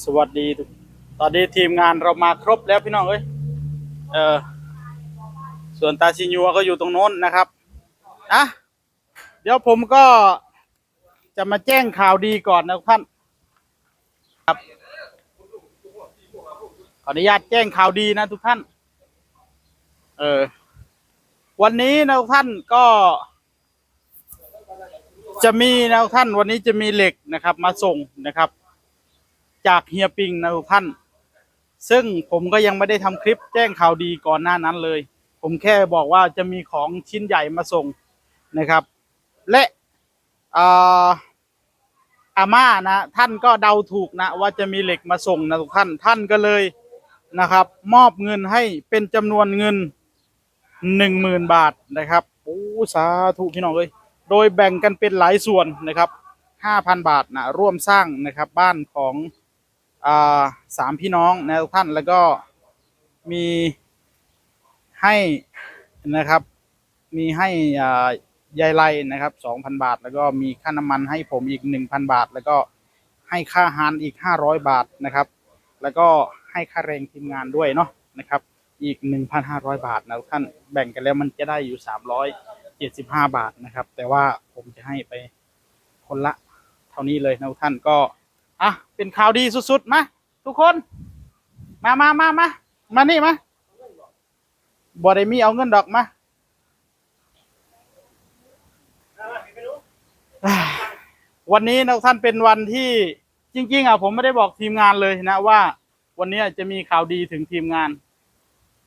สวัสดีทุกตอนนี้ทีมงานเรามาครบแล้วพี่น้องเอ้ยเออส่วนตาชิญัวก็อยู่ตรงโน้นนะครับอะเดี๋ยวผมก็จะมาแจ้งข่าวดีก่อนนะท่านครับขออนุญาตแจ้งข่าวดีนะทุกท่าน เออ วันนี้นะท่านก็ จะมีนะท่านวันนี้จะมีเหล็กนะครับ มาส่งนะครับ จากเฮียปิงนะทุกท่าน ซึ่งผมก็ยังไม่ได้ทำคลิปแจ้งข่าวดีก่อนหน้านั้นเลย ผมแค่บอกว่าจะมีของชิ้นใหญ่มาส่งนะครับ และอาอาม่านะท่านก็เดาถูกนะว่าจะมีเหล็กมาส่งนะทุกท่านท่านก็เลยนะครับ มอบเงินให้เป็นจำนวนเงินหนึ่งหมื่นบาทนะครับโอ้สาธุพี่น้องเลยโดยแบ่งกันเป็นหลายส่วนนะครับห้าพันบาทนะร่วมสร้างนะครับบ้านของ สามพี่น้องนะทุกท่านแล้วก็มีให้นะครับ มีให้อ่ายายไลนะครับสองพันบาท แล้วก็มีค่าน้ำมันให้ผมอีกหนึ่งพันบาท แล้วก็ให้ค่าอาหารอีกห้าร้อยบาทนะครับ แล้วก็ให้ค่าแรงทีมงานด้วยเนาะนะครับ อีกหนึ่งพันห้าร้อยบาทนะทุกท่านแบ่งกันแล้วมันจะได้อยู่สามร้อยเจ็ดสิบห้าบาทนะครับ แต่ว่าผมจะให้ไปคนละเท่านี้เลยนะทุกท่านก็ อะเป็นข่าวดีสุดๆมาทุกคน มามามามามานี่มาบอได้มีเอาเงินดอกมาวันนี้นะท่านเป็นวันที่จริง ๆอะผมไม่ได้บอกทีมงานเลยนะว่า วันนี้จะมีข่าวดีถึงทีมงาน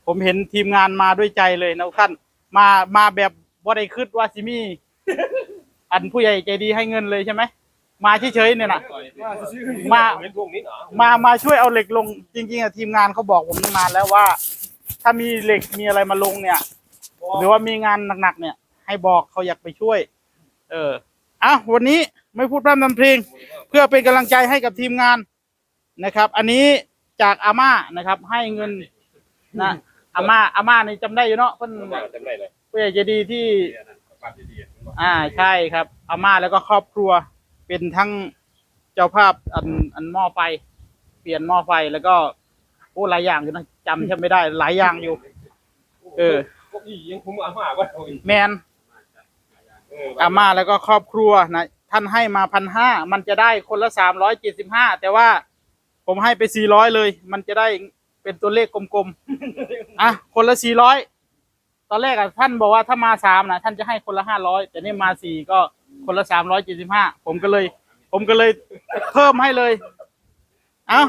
ผมเห็นทีมงานมาด้วยใจเลยนะท่านมามาแบบบ่ได้คิดว่าสิมีอันผู้ใหญ่ใจดีให้เงินเลยใช่ไหม มาเฉยๆเนี่ยนะมามามาช่วยเอาเหล็กลง จริง ๆอะทีมงานเขาบอกผมตั้งนานแล้วว่า ถ้ามีเหล็กมีอะไรมาลงเนี่ย หรือว่ามีงานหนักๆเนี่ย ให้บอกเขาอยากไปช่วย เอออะวันนี้ไม่พูดพร่ำทำเพลง เพื่อเป็นกำลังใจให้กับทีมงานนะครับ อันนี้จากอาม่านะครับ ให้เงินนะอาม่าอาม่านี่จำได้อยู่เนาะเพิ่นจำได้เลยผู้ใหญ่ใจดีที่ปาที่ดีอ่าใช่ครับอาม่าแล้วก็ครอบครัว เป็นทั้งเจ้าภาพอันอันหม้อไฟ เปลี่ยนหม้อไฟแล้วก็โอ้หลายอย่างอยู่นะจำแทบไม่ได้ หลายอย่างอยู่ เออก็อียังคุ้มอาม่าว่าแมนอาม่าแล้วก็ครอบครัวนะท่านให้มาพันห้ามันจะได้คนละสามร้อยเจ็ดสิบห้าแต่ว่าผมให้ไปสี่ร้อยเลย มันจะได้เป็นตัวเลขกลมๆอะคนละสี่ร้อยตอนแรกอะท่านบอกว่าถ้ามาสามนะท่านจะให้คนละห้าร้อยแต่นี่มาสี่ก็ คนละสามร้อยเจ็ดสิบห้าผมก็เลย ผมก็เลยเพิ่มให้เลย เอ้า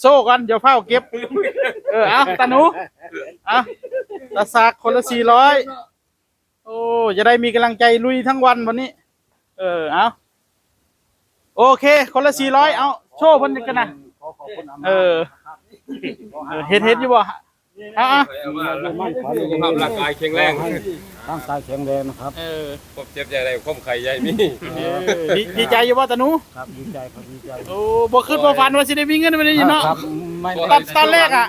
โซ่กันเดี๋ยวเฝ้าเก็บ เออเอาตาหนูเอาตาสากคนละสี่ร้อยโอ้จะได้มีกำลังใจลุยทั้งวันวันนี้ เออเอาโอเค คนละสี่ร้อยเอาโชว์เพิ่นกันนะเออเออเห็นเห็นอยู่บ่ เอาเอาภาพร่างกายแข็งแรงร่างกายแข็งแรงนะครับ เออผมเจ็บใจอะไรผมไข่ใหญ่มีเออดีดีใจอยู่บ่ตาหนูครับดีใจครับดีใจโอ้บ่ขึ้นบ่ฝันว่าสิได้มีเงินวันนี้เนาะ ครับไม่ตอนตอนแรกอะ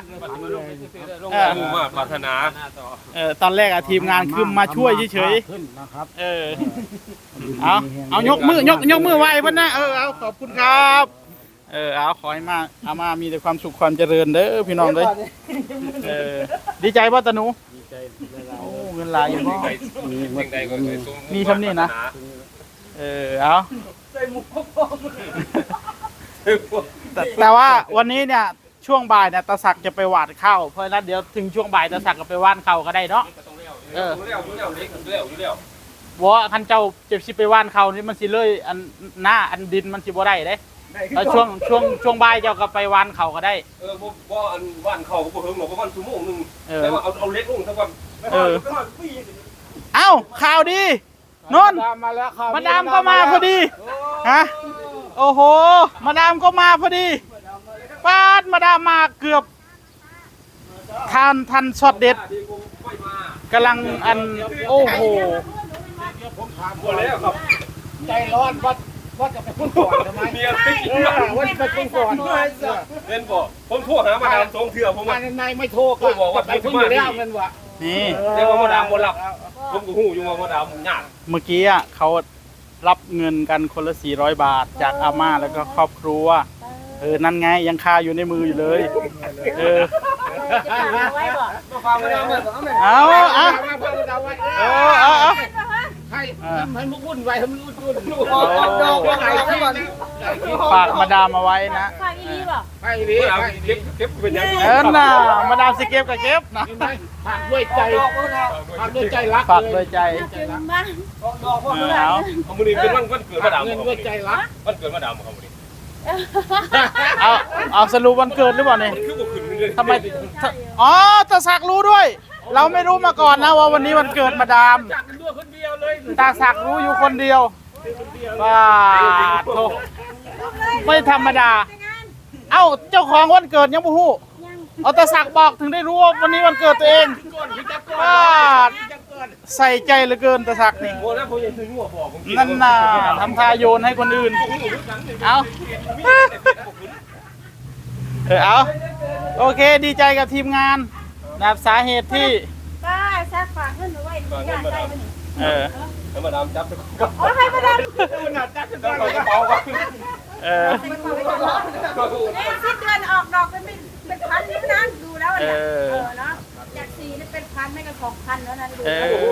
เออ มุ่งมาปรารถนาเออตอนแรกอะทีมงานคือมาช่วยเฉยขึ้นนะครับๆเออ เอาเอายกมือยกยกมือไหว้เพิ่นนะเออเอาขอบคุณครับ เออเอาขอให้มาอามามีแต่ความสุขความเจริญเด้อพี่น้องเด้อเออดีใจป่ะตาหนูดีใจโอ้เงินหลายอยู่บ่ใครสิ่งใดก็เคยสมีคำนี้นะเออเอาแต่แต่ว่าวันนี้เนี่ยช่วงบ่ายเนี่ยตาศักดิ์จะไปหว่านข้าวเพราะฉะนั้นเดี๋ยวถึงช่วงบ่ายตาศักดิ์ก็ไปหว่านข้าวก็ได้เนาะเออเร็วเร็วเร็วเร็วเร็วว่าคันเจ้าเจ็บสิไปหว่านข้าวนี่มันสิเลยอันหน้าอันดินมันสิบ่ได้เด้ แล้วช่วงช่วงช่วงบ่ายเจ้าก็ไปหว่านข้าวก็ได้ เออผมว่าอันว่านเขาก็บ่ถึงหรอกประมาณชั่วโมงนึงเออ แต่ว่าเอาเอาเล็กลงสักวันเออเอ้าข่าวดีนนท์มาแล้วครับมาดามก็มาพอดีฮะโอ้โห มาดามก็มาพอดีปาดมาดามมาเกือบทานทันช็อตเด็ดกำลังอันโอ้โหหมดแล้วครับ ใจร้อนวัด วัดจะไปพุ่งก่อนทำไมมีอะไรกินเออวัดจะไปพุ่งก่อนเล่นบ่ผมโทรหามาดามสองเถื่อผมมาว่าในในไม่โทรก็ไปพุ่งอยู่แล้วเงินวะนี่เรียกว่ามาดามบ่รับผมก็ฮู้อยู่ว่ามาดามยากเมื่อกี้อะเขารับเงินกันคนละ 400 บาท จากอาม่าแล้วก็ครอบครัว เออ นั่นไงยังคาอยู่ในมืออยู่เลย เออไว้บ่มาฟังมา แล้วมาเอาเอาเออเอาเอาให้ให้มันวุ่นไว้ให้มันวุ่นวุ่นโอ้ฝากมาดามเอาไว้นะฝากอีดีบ่ให้ดีเก็ให้บเก็บเก็บเป็นยังเออน่ะมาดามสิเก็บกับเก็บนะฝากด้วยใจฝากด้วยใจรักฝากด้วยใจถึงบ้านเออเอาเอามือนี้เป็นวันวันเกิดมาดามเงินด้วยใจรักวันเกิดมาดามครับมือนี้เอาเอาสรุปวันเกิดหรือเปล่าเนี่ยคือบ่ขึ้นเลยทำไมอ๋อตาศักดิ์รู้ด้วย เราไม่รู้มาก่อนนะว่าวันนี้วันเกิดมาดามจักกันด้วยคนเดียวเลยตาศักรู้อยู่คนเดียวว้าโถไม่ธรรมดา เอ้าเจ้าของวันเกิดยังบ่ฮู้เอาตาศักบอกถึงได้รู้ว่าวันนี้วันเกิดตัวเองว้าใส่ใจเหลือเกินตาศักนี่นั่นน่ะทำทาโยนให้คนอื่น เอาเออเอาโอเคดีใจกับทีมงาน นะครับสาเหตุที่ ป้าซักฝากเงินไว้ย่านได้บ่นี่เออ แล้วมาดามจับไปโอ้ให้มาดามมันหนักจักกันจับก่อนไปกระเป๋ากันเออนี่สิ้นเดือนออกดอกเป็นเป็นพันนี่นะดูแล้วเนี่ยเออเนาะจากสี่นี่เป็นพันไม่ก็สองพันแล้วนะดูเอโอ้โห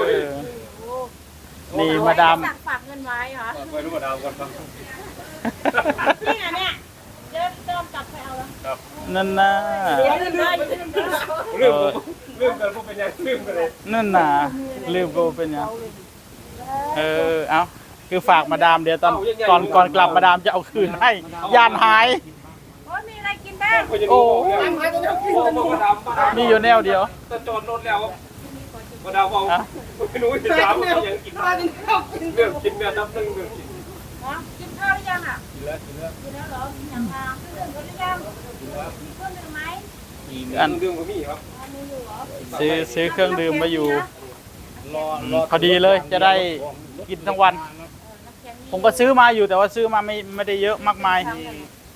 อนี่มาดามฝากฝากเงินไว้เหรอ ไปรู้มาดามก่อนครับนี่ไงเนี่ย นั่นน่ะเดี๋ยวลืมเลยลืมเลยเรื่องเรื่องกันพวกเป็นยังเรื่องกันเลยนั่นน่ะลืมกูเป็นยังเออเอาคือฝากมาดามเดี๋ยวตอนก่อนก่อนกลับมาดามจะเอาคืนให้ยานหายโอ้ยมีอะไรกินบ้างโอ้มาดามมาดามมีอยู่แนวเดียวจะจอดรถแล้วมาดามเอาไม่รู้จะดามยังกินเรื่องกินเนี่ยนับหนึ่งเรื่องกินเนาะกินข้าวหรือยังอะกิน แล้วกินแล้วกินแล้วเหรอกินอย่างไรเครื่องดื่มหรือยังมีเครื่องดื่มไหมอันเรื่องก็มีครับอันนี้อยู่เหรอซื้อซื้อเครื่องดื่มมาอยู่พอดีเลยจะได้กินทั้งวัน ผมก็ซื้อมาอยู่แต่ว่าซื้อมาไม่ไม่ได้เยอะมากมาย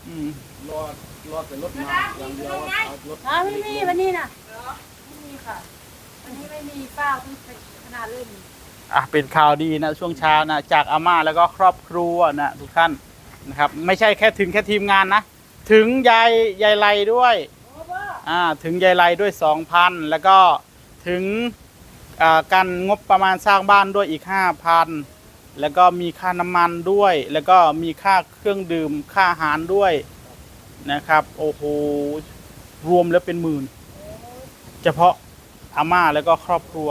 อืมรอรอแต่รถมาอย่างเดียวเอารถอ๋อไม่มีวันนี้น่ะไม่มีค่ะวันนี้ไม่มีเปล่าที่ขนาดเล่นอะเป็นข่าวดีนะช่วงเช้านะจากอาม่าแล้วก็ครอบครัวนะทุกท่าน นะครับ ไม่ใช่แค่ถึงแค่ทีมงานนะ ถึงยายยายไลด้วยอ่าถึงยายไลด้วยสองพันแล้วก็ถึงการงบประมาณสร้างบ้านด้วยอีกห้าพันแล้วก็มีค่าน้ำมันด้วย แล้วก็มีค่าเครื่องดื่มค่าอาหารด้วยนะครับ โอ้โห รวมแล้วเป็นหมื่น เฉพาะอาม่าแล้วก็ครอบครัว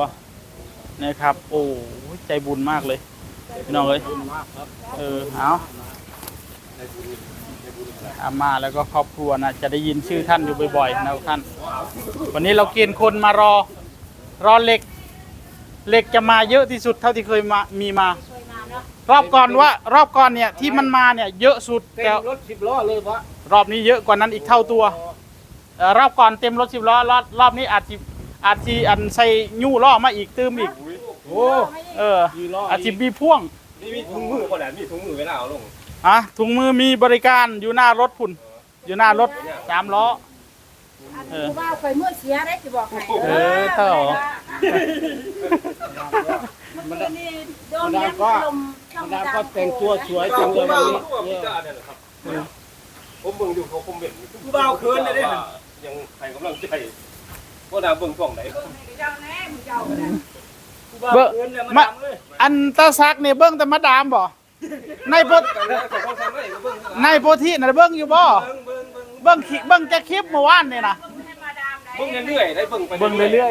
นะครับ โอ้ใจบุญมากเลย พี่น้องเอ้ยเออเอา อาม่าแล้วก็ครอบครัวนะจะได้ยินชื่อท่านอยู่บ่อยๆนะท่าน วันนี้เราเกณฑ์คนมารอ รอเหล็กเหล็กจะมาเยอะที่สุดเท่าที่เคยมามีมา รอบก่อนว่ารอบก่อนเนี่ยที่มันมาเนี่ยเยอะสุดเต็แต่มรถสิบล้อเลยวะรอบนี้เยอะกว่านั้นอีกเท่าตัวเอ่อรอบก่อนเต็มรถสิบล้อรอบรอบนี้อาจจะอาจจะอันใส่ยู่ล้อมาอีกตื้มอีก โอ้เอออาจจะมีพ่วง นี่มีถุงมือคนไหนมีถุงมือเวลาเอาลง อะถุงมือมีบริการอยู่หน้ารถพุ่น อยู่หน้ารถสามล้อเออว่าไฟเมื่อเสียได้จะบอกให้เออเท่า เมื่อกี้นี่โดนยัดลมช่องมาดามดำก็แต่งตัวสวยจังเลยวันนี้เนี่ยผมเบิ่งอยู่เขาคอมเมนต์กูบ้าคืนเลยเด้ยังให้กำลังใจว่าดามเบิ่งช่องไหนเจ้าแน่มึงเจ้าแน่เบอร์มาอันตาซักเนี่ยเบิ้งแต่มาดามบ่ ในโพธิในโพธิน่ะเบิ้งอยู่บ่เบิ้งคลิเบิ้งแค่คลิปเมื่อวานนี่นะเบิ่งเรื่อยๆได้เบิ่งไปเบิ่งเรื่อย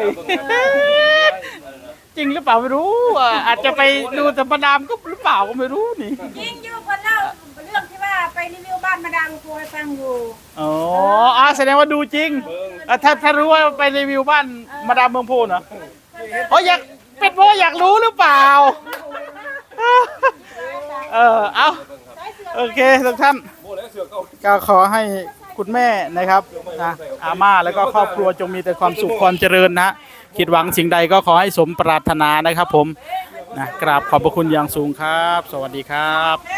ๆจริงหรือเปล่าไม่รู้อะอาจจะไปดูแต่มาดามก็หรือเปล่าก็ไม่รู้นี่ยิงอยู่คนเล่าเรื่องที่ว่าไปรีวิวบ้านมาดามครัวให้ฟังอยู่อ๋ออะแสดงว่าดูจริงอะถ้าถ้ารู้ว่าไปรีวิวบ้านมาดามเมืองโพนเหรออ๋ออยากเป็นเพราะว่าอยากรู้หรือเปล่า เออเอาโอเคทุกท่านก็ขอให้คุณแม่นะครับนะอาม่าแล้วก็ครอบครัวจงมีแต่ความสุขความเจริญนะคิดหวังสิ่งใดก็ขอให้สมปรารถนานะครับผมนะกราบขอบพระคุณอย่างสูงครับ สวัสดีครับ